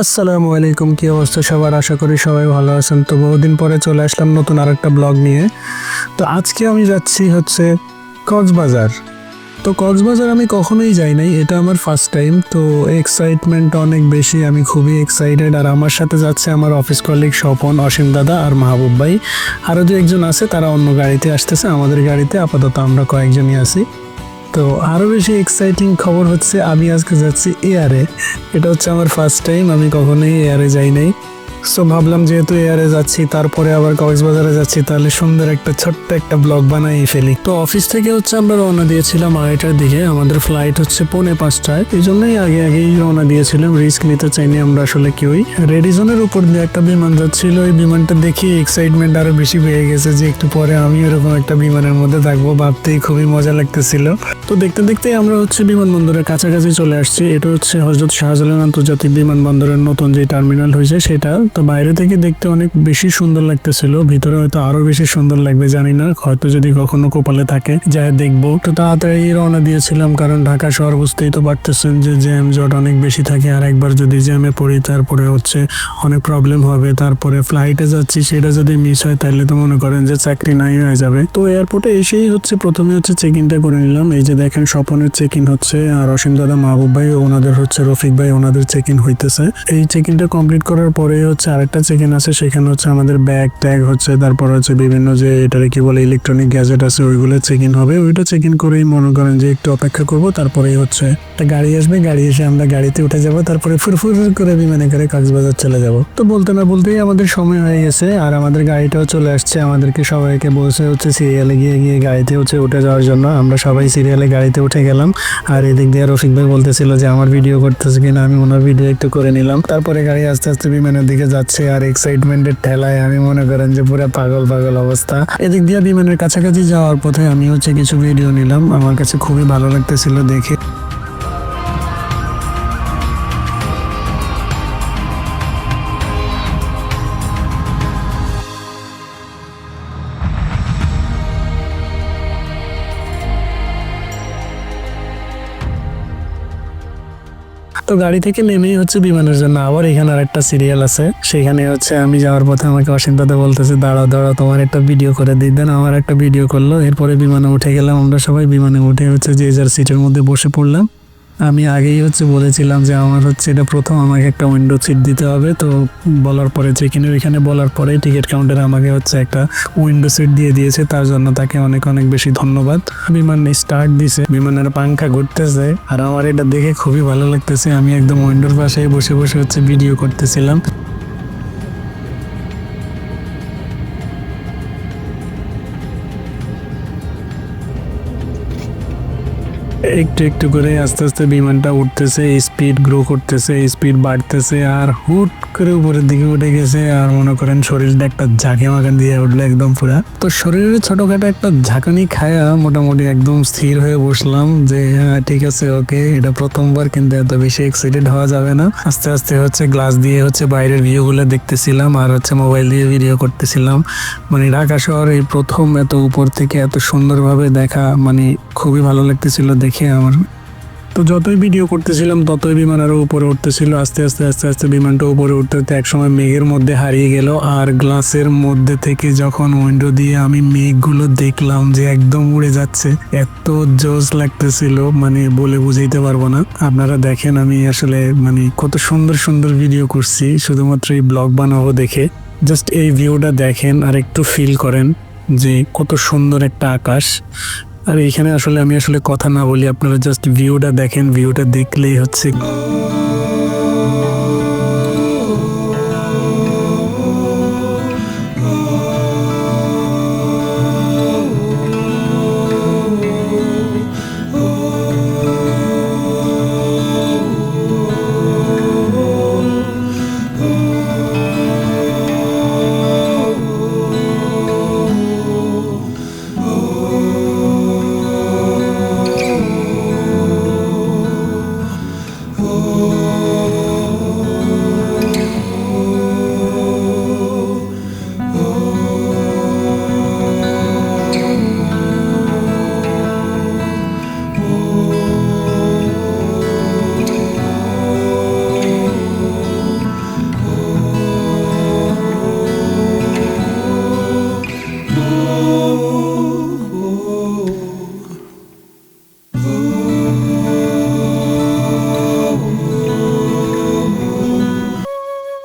আসসালামু আলাইকুম, কি অবস্থা সবার? আশা করি সবাই ভালো আছেন। তো বহুদিন পরে চলে আসলাম নতুন আর একটা ব্লগ নিয়ে। তো আজকে আমি যাচ্ছি হচ্ছে কক্সবাজার। তো কক্সবাজার আমি কখনোই যাই নাই, এটা আমার ফার্স্ট টাইম তো এক্সাইটমেন্ট অনেক বেশি, আমি খুবই এক্সাইটেড আর আমার সাথে যাচ্ছে আমার অফিস কলিগ স্বপন, অসীম দাদা আর মাহবুব ভাই। আরও দু একজন আছে, তারা অন্য গাড়িতে আসতেছে, আমাদের গাড়িতে। আপাতত আমরা কয়েকজনই আছি। তো আরও বেশি এক্সাইটিং খবর হচ্ছে, আমি আজকে যাচ্ছি এয়ারে এটা হচ্ছে আমার ফার্স্ট টাইম আমি কখনোই এয়ারে যাই নাই। সো ভাবলাম যেহেতু এয়ারে যাচ্ছি, তারপরে আবার কক্সবাজারে যাচ্ছি, তাহলে সুন্দর একটা ছোট্ট একটা ব্লগ বানাই ফেলি। তো অফিস থেকে হচ্ছে আমরা রওনা দিয়েছিলাম আড়াইটার দিকে, আমাদের ফ্লাইট হচ্ছে পৌনে পাঁচটায়। এই জন্যই আগে আগেই রওনা দিয়েছিলাম রিস্ক নিতে চাইনি আমরা আসলে কেউই। রেডিজনের উপর দিয়ে একটা বিমান যাচ্ছিল, ওই বিমানটা দেখে এক্সাইটমেন্ট আরও বেশি বেড়ে গেছে যে একটু পরে আমি এরকম একটা বিমানের মধ্যে থাকব, ভাবতেই খুবই মজা লাগতেছিল। তো দেখতে দেখতে আমরা হচ্ছে বিমানবন্দরের কাছাকাছি চলে আসছি, এটা হচ্ছে হজরত শাহজালাল আন্তর্জাতিক বিমানবন্দরের নতুন যে টার্মিনাল হয়েছে, সেটা। তো বাইরে থেকে দেখতে অনেক বেশি সুন্দর লাগতেছিল, ভিতরে হয়তো আরও বেশি সুন্দর লাগবে, জানি না। হয়তো যদি কখনো কপালে থাকে, যাই দেখব। তো তাড়াতাড়ি রওনা দিয়েছিলাম, কারণ ঢাকা শহর বুঝতেই তো পারতেছেন যে জ্যাম জট অনেক বেশি থাকে, আর একবার যদি জ্যামে পড়ি, তারপরে হচ্ছে অনেক প্রবলেম হবে। তারপরে ফ্লাইটে যাচ্ছি, সেটা যদি মিস হয় তাহলে তো মনে করেন যে চাকরি নাই হয়ে যাবে। তো এয়ারপোর্টে এসেই হচ্ছে প্রথমে হচ্ছে চেক ইনটা করে নিলাম। এই যে দেখেন, স্বপনের চেক ইন হচ্ছে, আর অসীম দাদা মাহবুব ভাই, ওনাদের হচ্ছে রফিক ভাই, ওনাদের চেক ইন হইতেছে। এই চেক ইনটা কমপ্লিট করার পরে হচ্ছে আরেকটা চেক আছে, সেখানে হচ্ছে আমাদের ব্যাগ ট্যাগ হচ্ছে, তারপর হচ্ছে বিভিন্ন যে এটারে কি বলে ইলেকট্রনিক গ্যাজেট আছে, ওইগুলো চেক ইন হবে। ওইটা চেক ইন করেই মনে করেন যে একটু অপেক্ষা করব, তারপরেই হচ্ছে একটা গাড়ি আসবে, গাড়ি এসে আমরা গাড়িতে উঠে যাব, তারপরে ফুরফুর করে বিমানে করে কক্সবাজার চলে যাব। তো বলতে না বলতেই আমাদের সময় হয়ে গেছে, আর আমাদের গাড়িটাও চলে আসছে। আমাদেরকে সবাইকে বসে হচ্ছে সিরিয়ালে গিয়ে গিয়ে গাড়িতে হচ্ছে উঠে যাওয়ার জন্য। আমরা সবাই সিরিয়ালে গাড়িতে উঠে গেলাম, আর এদিক দিয়ে রফিক ভাই বলতেছিল যে, আমার ভিডিও করতেছে কিনা? আমি ওনার ভিডিও একটু করে নিলাম। তারপরে গাড়ি আস্তে আস্তে বিমানের দিকে যাচ্ছে আর এক্সাইটমেন্টের ঠেলায় আমি মনে করেন যে পুরো পাগল পাগল অবস্থা। এদিক দিয়ে বিমানের কাছাকাছি যাওয়ার পথে আমি হচ্ছে কিছু ভিডিও নিলাম। আমার কাছে খুবই ভালো লাগতেছিল দেখে। তো গাড়ি থেকে নেমেই হচ্ছে বিমানের জন্য। আবার এখানে আর একটা সিরিয়াল আছে। সেখানে হচ্ছে আমি যাওয়ার পথে আমাকে অসীম দাদা বলতেছে, দাঁড়াও দাঁড়াও, তোমার একটা ভিডিও করে দিই। দেন আমার একটা ভিডিও করল। এরপরে বিমানে উঠে গেলাম। আমরা সবাই বিমানে উঠে হচ্ছে যে যার সিটের মধ্যে বসে পড়লাম। আমি আগেই হচ্ছে বলেছিলাম যে আমার হচ্ছে এটা প্রথম আমাকে একটা উইন্ডো সিট দিতে হবে। তো বলার পরে চেকিনের ওইখানে বলার পরে টিকিট কাউন্টারে আমাকে হচ্ছে একটা উইন্ডো সিট দিয়ে দিয়েছে। তার জন্য তাকে অনেক অনেক বেশি ধন্যবাদ। বিমান স্টার্ট দিছে, বিমানের পাংখা ঘুরতেছে আর আমার এটা দেখে খুবই ভালো লাগতেছে। আমি একদম উইন্ডোর পাশে বসে বসে হচ্ছে ভিডিও করতেছিলাম। একটু একটু করে আস্তে আস্তে বিমানটা উঠতেছে স্পিড গ্রো করতেছে স্পিড বাড়তেছে আর হুট করে উপরের দিকে উঠে গেছে আর মনে করেন শরীরটা একটা ঝাঁকে মাখান দিয়ে উঠল একদম পুরা। তো শরীরের ছোটখাটো একটা ঝাঁকানি খায়া মোটামুটি একদম স্থির হয়ে বসলাম যে হ্যাঁ ঠিক আছে, ওকে, এটা প্রথমবার কিন্তু এত বেশি এক্সাইটেড হওয়া যাবে না। আস্তে আস্তে হচ্ছে গ্লাস দিয়ে হচ্ছে বাইরের ভিউ গুলো দেখতেছিলাম আর হচ্ছে মোবাইল দিয়ে ভিডিও করতেছিলাম। মানে ঢাকা শহর এই প্রথম এত উপর থেকে এত সুন্দরভাবে দেখা মানে খুবই ভালো লাগতেছিল দেখে। আমার। তো যতই ভিডিও করতেছিলাম, ততই বিমান আরও উপরে উঠতেছিল। আস্তে আস্তে আস্তে আস্তে বিমানটা উপরে উঠতে উঠতে একসময় মেঘের মধ্যে হারিয়ে গেল। আর গ্লাসের মধ্যে থেকে যখন উইন্ডো দিয়ে আমি মেঘগুলো দেখলাম যে একদম উড়ে যাচ্ছে, এত জোস লাগতেছিল মানে বলে বুঝাইতে পারব না। আপনারা দেখেন আমি আসলে মানে কত সুন্দর সুন্দর ভিডিও করছি, শুধুমাত্র এই ব্লগ বানাবো দেখে। জাস্ট এই ভিউটা দেখেন আর একটু ফিল করেন যে কত সুন্দর একটা আকাশ। আর এখানে আসলে আমি আসলে কথা না বলি, আপনারা জাস্ট ভিউটা দেখেন ভিউটা দেখলেই হচ্ছে।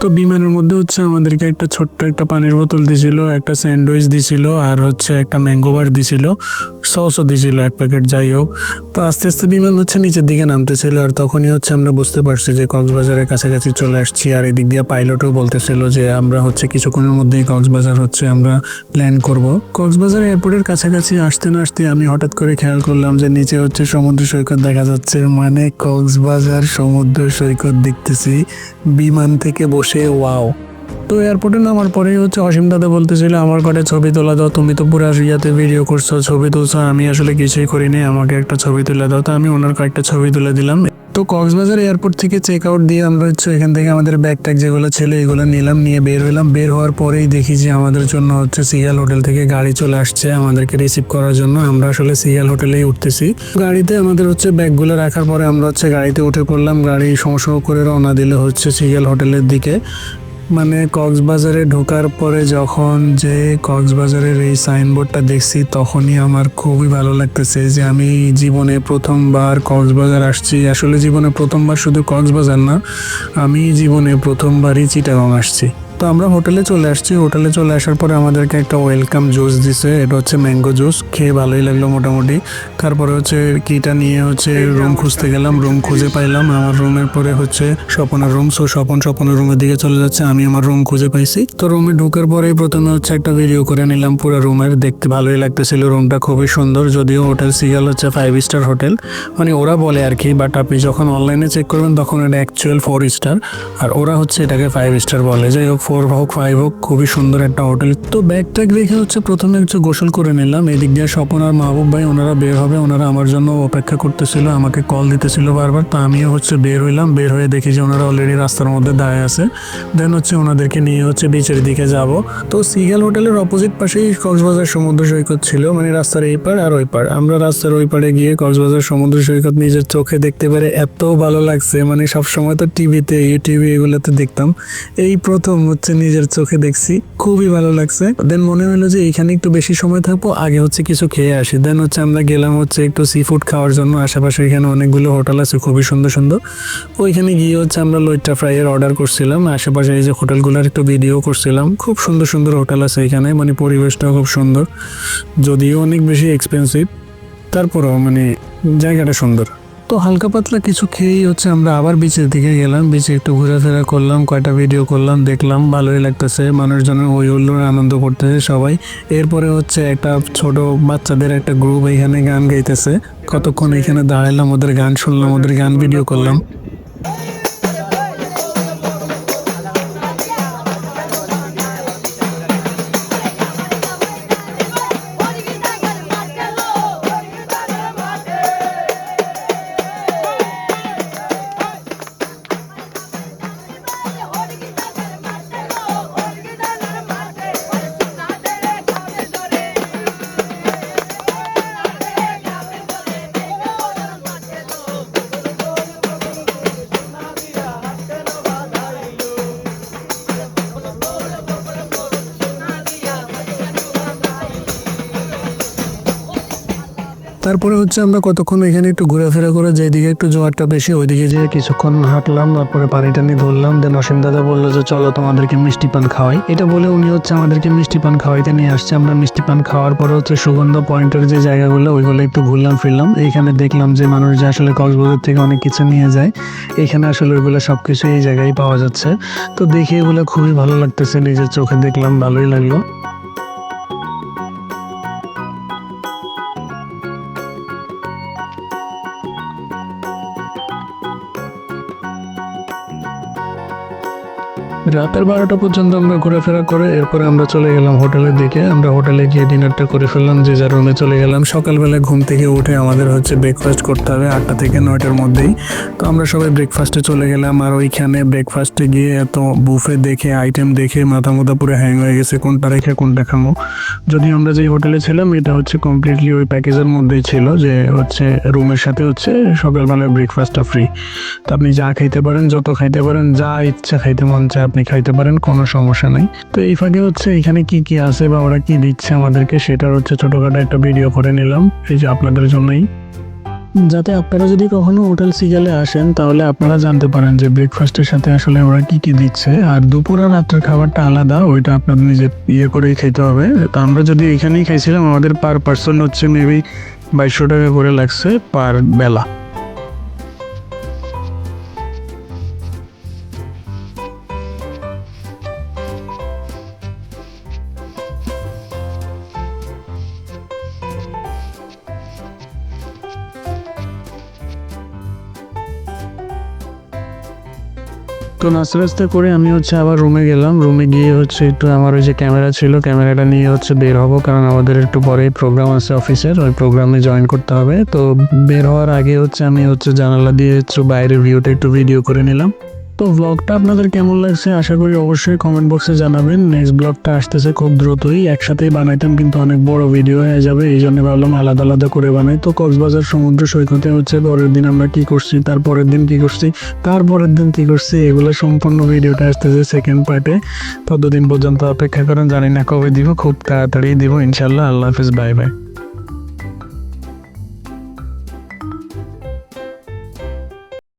তো বিমানের মধ্যে হচ্ছে আমাদেরকে একটা ছোট্ট একটা পানির বোতল দিছিল, একটা স্যান্ডউইচ দিছিল, আর হচ্ছে একটা ম্যাঙ্গো বার দিছিল, সসও দিছিল এক প্যাকেট, যাই হোক। তো আস্তে আস্তে বিমান হচ্ছে নিচের দিকে নামতেছিল, আর তখনই হচ্ছে আমরা বুঝতে পারছি যে কক্সবাজারের কাছাকাছি চলে আসছি, আর এদিক দিয়ে পাইলটও বলতেছিল যে আমরা হচ্ছে কিছুক্ষণের মধ্যেই কক্সবাজার হচ্ছে আমরা প্ল্যান করব। কক্সবাজার এয়ারপোর্টের কাছাকাছি আসতে না আসতে আমি হঠাৎ করে খেয়াল করলাম যে নিচে হচ্ছে সমুদ্র সৈকত দেখা যাচ্ছে মানে কক্সবাজার সমুদ্র সৈকত দেখতেছি। বিমান থেকে বসে ওয়াও। তো এয়ারপোর্টে নামার পরেই হচ্ছে অসীম দাদা বলতেছিল, আমার ঘরে ছবি তোলা দাও, তুমি তো পুরো ইয়াতে ভিডিও করছ, ছবি তুলছো, আমি আসলে কিছুই করিনি, আমাকে একটা ছবি তুলে দাও। তো আমি ওনার কয়েকটা ছবি তুলে দিলাম। তো কক্সবাজার এয়ারপোর্ট থেকে চেক আউট দিয়ে আমরা হচ্ছে এখান থেকে আমাদের ব্যাগ ট্যাগ যেগুলো ছিল, এগুলো নিলাম, নিয়ে বের হলাম। বের হওয়ার পরেই দেখি যে আমাদের জন্য হচ্ছে সিয়াল হোটেল থেকে গাড়ি চলে আসছে আমাদেরকে রিসিভ করার জন্য। আমরা আসলে সিয়াল হোটেলেই উঠতেছি। গাড়িতে আমাদের হচ্ছে ব্যাগগুলো রাখার পরে আমরা হচ্ছে গাড়িতে উঠে পড়লাম। গাড়ি সমস্যা করে রওনা দিলে হচ্ছে সিয়াল হোটেলের দিকে। মানে কক্সবাজারে ঢোকার পরে যখন যে কক্সবাজারের এই সাইনবোর্ডটা দেখছি, তখনই আমার খুবই ভালো লাগতেছে যে আমি জীবনে প্রথমবার কক্সবাজার আসছি। আসলে জীবনে প্রথমবার শুধু কক্সবাজার না, আমি জীবনে প্রথমবারই চিটাগং আসছি। তো আমরা হোটেলে চলে আসছি। হোটেলে চলে আসার পরে আমাদেরকে একটা ওয়েলকাম জুস দিছে। এটা হচ্ছে ম্যাঙ্গো জুস। খেয়ে ভালোই লাগল মোটামুটি। তারপরে হচ্ছে কিটা নিয়ে হচ্ছে রুম খুঁজতে গেলাম। রুম খুঁজে পাইলাম। আমার রুমের পরে হচ্ছে স্বপনের রুম। সো স্বপন স্বপনের রুমের দিকে চলে যাচ্ছে। আমি আমার রুম খুঁজে পাইছি। তো রুমে ঢোকার পরেই প্রথমে হচ্ছে একটা ভিডিও করে নিলাম। পুরো রুমের দেখতে ভালোই লাগতেছিল। রুমটা খুবই সুন্দর। যদিও হোটেল সিগাল হচ্ছে ফাইভ স্টার হোটেল। মানে ওরা বলে আর কি বাট আপনি যখন অনলাইনে চেক করবেন, তখন এটা অ্যাকচুয়াল ফোর স্টার আর ওরা হচ্ছে এটাকে ফাইভ স্টার বলে। যাই হোক ফোর হোক, ফাইভ হোক, খুবই সুন্দর একটা হোটেল। তো ব্যাগ ট্যাগ রেখে হচ্ছে প্রথমে হচ্ছে গোসল করে নিলাম। এদিক দিয়ে স্বপন আর মাহবুব ভাই, ওনারা বের হবে, ওনারা আমার জন্য অপেক্ষা করতেছিল, আমাকে কল দিতেছিল বারবার। তো আমিও হচ্ছে বের হইলাম, বের হয়ে দেখি যে ওনারা অলরেডি রাস্তার মধ্যে দাঁড়িয়ে আছে। দেন হচ্ছে ওনাদেরকে নিয়ে হচ্ছে বিচের দিকে যাব। তো সিগাল হোটেলের অপোজিট পাশেই কক্সবাজার সমুদ্র সৈকত ছিল মানে রাস্তার এই পার আর ওই পার আমরা রাস্তার ওই পারে গিয়ে কক্সবাজার সমুদ্র সৈকত নিজের চোখে দেখতে পেরে এত ভালো লাগছে মানে সবসময় তো টিভিতে ইউটিউবে এগুলোতে দেখতাম। এই প্রথম হচ্ছে নিজের চোখে দেখছি। খুবই ভালো লাগছে। দেন মনে হলো যে এখানে একটু বেশি সময় থাকব, আগে হচ্ছে কিছু খেয়ে আসি। দেন হচ্ছে আমরা গেলাম হচ্ছে একটু সি ফুড খাওয়ার জন্য। আশেপাশে এখানে অনেকগুলো হোটেল আছে, খুবই সুন্দর সুন্দর। ওইখানে গিয়ে হচ্ছে আমরা লইট্টা ফ্রাইয়ের অর্ডার করছিলাম। আশেপাশে এই যে হোটেলগুলোর একটু ভিডিও করছিলাম। খুব সুন্দর সুন্দর হোটেল আছে এখানে মানে পরিবেশটাও খুব সুন্দর। যদিও অনেক বেশি এক্সপেন্সিভ তারপরেও মানে জায়গাটা সুন্দর। তো হালকা পাতলা কিছু খেয়েই হচ্ছে আমরা আবার বিচের দিকে গেলাম। বিচে একটু ঘোরাফেরা করলাম, কয়টা ভিডিও করলাম, দেখলাম, ভালোই লাগতেছে। মানুষজনের ওই হুল্লোড় আনন্দ করতেছে সবাই। এরপরে হচ্ছে একটা ছোট বাচ্চাদের একটা গ্রুপ এখানে গান গাইতেছে। কতক্ষণ এখানে দাঁড়ালাম ওদের গান শুনলাম, ওদের গান ভিডিও করলাম। তারপরে হচ্ছে আমরা কতক্ষণ এখানে একটু ঘোরাফেরা করে যেদিকে একটু জোয়ারটা বেশি, ওইদিকে যেয়ে কিছুক্ষণ হাঁটলাম, তারপরে পানি টানি ধরলাম। দেন অসীম দাদা বলল যে, চলো তোমাদেরকে মিষ্টি পান খাওয়াই। এটা বলে উনি হচ্ছে আমাদেরকে মিষ্টি পান খাওয়াইতে নিয়ে আসছে। আমরা মিষ্টি পান খাওয়ার পরে হচ্ছে সুগন্ধ পয়েন্টের যে জায়গাগুলো, ওইগুলো একটু ঘুরলাম, ফিরলাম। এইখানে দেখলাম যে, মানুষ যে আসলে কক্সবাজার থেকে অনেক কিছু নিয়ে যায়, এখানে আসলে ওইগুলো সব কিছু এই জায়গায় পাওয়া যাচ্ছে। তো দেখে এগুলো খুবই ভালো লাগতেছে, নিজের চোখে দেখলাম, ভালোই লাগল। রাতের বারোটা পর্যন্ত আমরা ঘোরাফেরা করে এরপরে আমরা চলে গেলাম হোটেলের দিকে। আমরা হোটেলে গিয়ে ডিনারটা করে ফেললাম, যে যার রুমে চলে গেলাম। সকালবেলা ঘুম থেকে উঠে আমাদের হচ্ছে ব্রেকফাস্ট করতে হবে আটটা থেকে নয়টার মধ্যেই। তো আমরা সবাই ব্রেকফাস্টে চলে গেলাম আর ওইখানে ব্রেকফাস্টে গিয়ে এত বুফে দেখে আইটেম দেখে মাথা মাথা পুরো হ্যাং হয়ে গেছে, কোনটা রেখে কোনটা খামো যদি আমরা যেই হোটেলে ছিলাম, এটা হচ্ছে কমপ্লিটলি ওই প্যাকেজের মধ্যেই ছিল, যে হচ্ছে রুমের সাথে হচ্ছে সকালবেলার ব্রেকফাস্টটা ফ্রি তো আপনি যা খাইতে পারেন, যত খাইতে পারেন, যা ইচ্ছা খাইতে মন চায় আপনি খাইতে পারেন, কোনো সমস্যা নাই। তো এই ফাঁকে হচ্ছে এখানে কি কি আছে বা ওরা কি দিচ্ছে আমাদেরকে সেটার হচ্ছে ছোটখাটো একটা ভিডিও করে নিলাম। এই যে আপনাদের জন্যই। যাতে আপনারা যদি কখনো হোটেল সিগালে আসেন, তাহলে আপনারা জানতে পারেন যে ব্রেকফাস্টের সাথে আসলে ওরা কি কি দিচ্ছে। আর দুপুর আর রাত্রের খাবারটা আলাদা, ওইটা আপনাদের নিজে ইয়ে করেই খেতে হবে। তো আমরা যদি এখানেই খাইছিলাম, আমাদের পার পার্সন হচ্ছে মেবি বাইশশো টাকা করে লাগছে পার বেলা। তো নাস্তা নাস্তা করে আমি হচ্ছে আবার রুমে গেলাম। রুমে গিয়ে হচ্ছে একটু আমার ওই যে ক্যামেরা ছিল ক্যামেরাটা নিয়ে হচ্ছে বের হব, কারণ আমাদের একটু পরে প্রোগ্রাম আছে অফিসের ওই প্রোগ্রামে জয়েন করতে হবে। তো বের হওয়ার আগে হচ্ছে আমি হচ্ছে জানালা দিয়ে হচ্ছে বাইরের ভিউটা একটু ভিডিও করে নিলাম। তো ব্লগটা আপনাদের কেমন লাগছে আশা করি অবশ্যই কমেন্ট বক্সে জানাবেন। নেক্সট ব্লগটা আসতেছে খুব দ্রুতই। একসাথেই বানাইতাম, কিন্তু অনেক বড় ভিডিও হয়ে যাবে, এই জন্য ভাবলাম আলাদা আলাদা করে বানাই। তো কক্সবাজার সমুদ্র সৈকতে হচ্ছে, পরের দিন আমরা কি করছি তারপরের দিন কি করছি তারপরের দিন কি করছি, এগুলো সম্পূর্ণ ভিডিওটা আসতেছে সেকেন্ড পার্টে ততদিন পর্যন্ত অপেক্ষা করেন, জানি না কবে দিব, খুব তাড়াতাড়ি দিব। ইনশাল্লাহ আল্লাহ হাফিজ বাই বাই